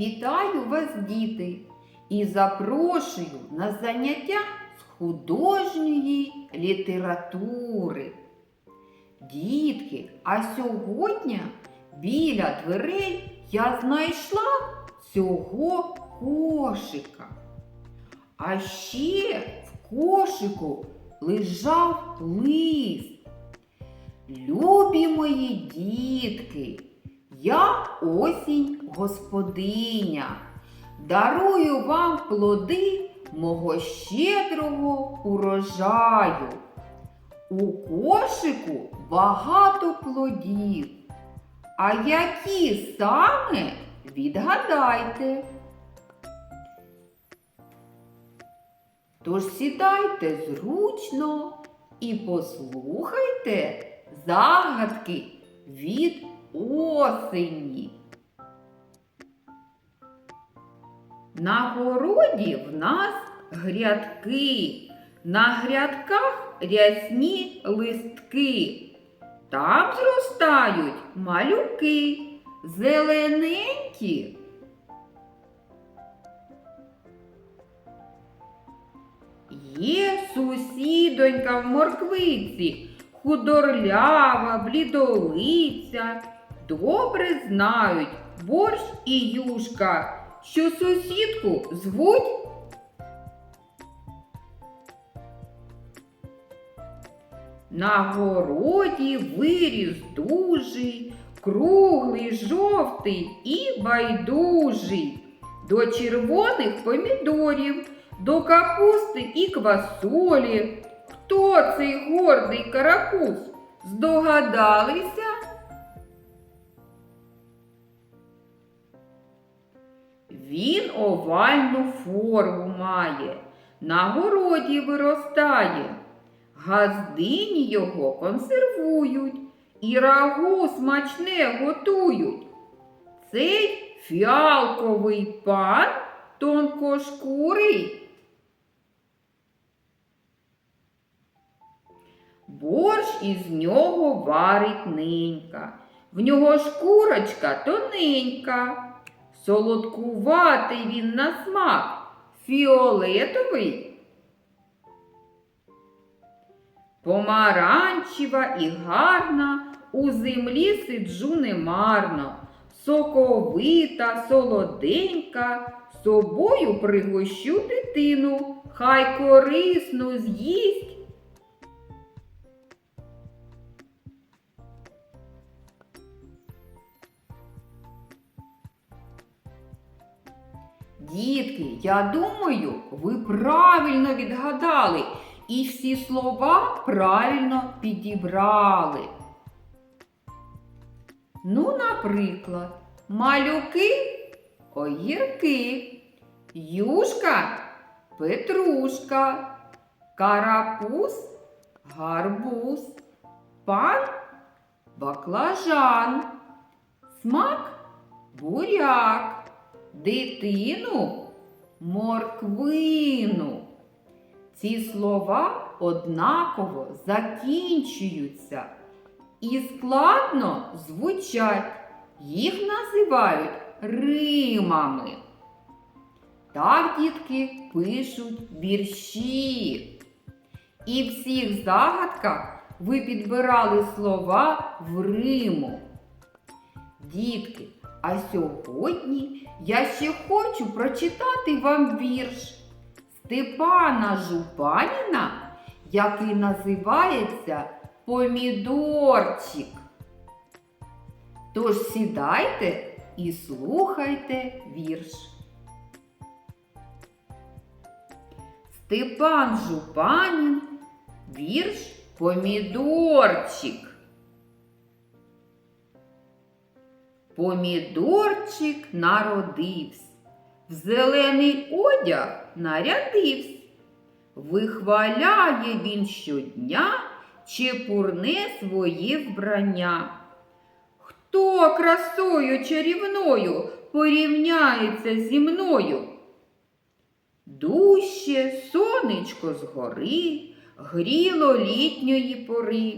Вітаю вас, діти, і запрошую на заняття з художньої літератури. Дітки, а сьогодні біля дверей я знайшла цього кошика. А ще в кошику лежав лист. Любі мої дітки, я осінь господиня. Дарую вам плоди мого щедрого урожаю. У кошику багато плодів. А які саме відгадайте? Тож сідайте зручно і послухайте загадки від осені. На городі в нас грядки, на грядках рясні листки. Там зростають малюки, зелененькі. Є сусідонька в морквиці, худорлява, блідолиця. Добре знають борщ і юшка, що сусідку звуть. На городі виріс дужий, круглий, жовтий і байдужий. До червоних помідорів, до капусти і квасолі. Хто цей гордий карапуз? Здогадалися? Він овальну форму має, на городі виростає. Газдині його консервують і рагу смачне готують. Цей фіалковий пан тонкошкурий. Борщ із нього варить ненька, в нього шкурочка тоненька, солодкуватий він на смак, фіолетовий. Помаранчева і гарна, у землі сиджу немарно, соковита, солоденька, собою пригощу дитину, хай корисно з'їсть. Дітки, я думаю, ви правильно відгадали і всі слова правильно підібрали. Ну, наприклад, малюки огірки, юшка петрушка, карапуз гарбуз, пан баклажан, смак буряк, дитину морквину. Ці слова однаково закінчуються і складно звучать. Їх називають римами. Так, дітки, пишуть вірші. І всіх загадках ви підбирали слова в Риму. Дітки, а сьогодні я ще хочу прочитати вам вірш. Степана Жупаніна, який називається Помідорчик. Тож сідайте і слухайте вірш. Степан Жупанін, вірш Помідорчик. Помідорчик народився в зелений одяг нарядився. Вихваляє він щодня чепурне своє вбрання. Хто красою чарівною порівняється зі мною? Дужче сонечко згори, гріло літньої пори.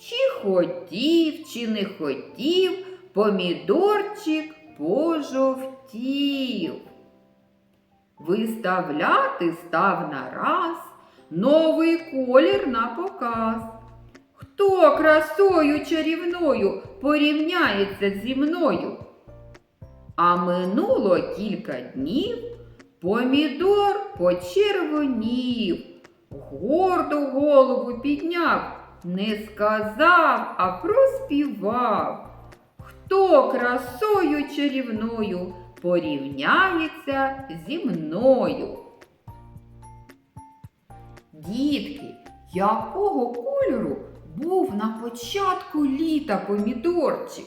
Чи хотів, чи не хотів помідорчик пожовтів. Виставляти став нараз новий колір на показ. Хто красою чарівною порівняється зі мною? А минуло кілька днів, помідор почервонів, гордо голову підняв, не сказав, а проспівав. Хто красою чарівною порівняється зі мною? Дітки, якого кольору був на початку літа помідорчик?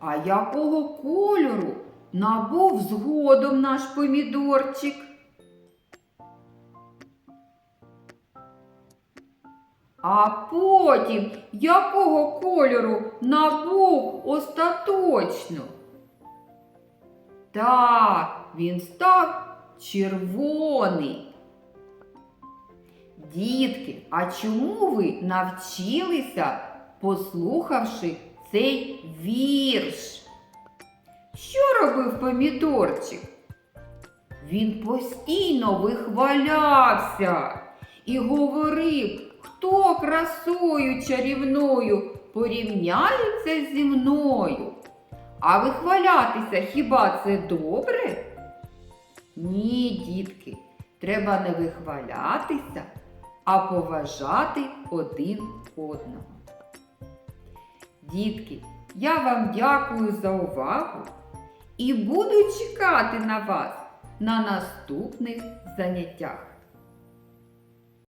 А якого кольору набув згодом наш помідорчик? А потім якого кольору набув остаточно? Так, він став червоний. Дітки, а чому ви навчилися, послухавши цей вірш? Що робив помідорчик? Він постійно вихвалявся і говорив, хто красою чарівною порівняється зі мною. А вихвалятися хіба це добре? Ні, дітки, треба не вихвалятися, а поважати один одного. Дітки, я вам дякую за увагу і буду чекати на вас на наступних заняттях.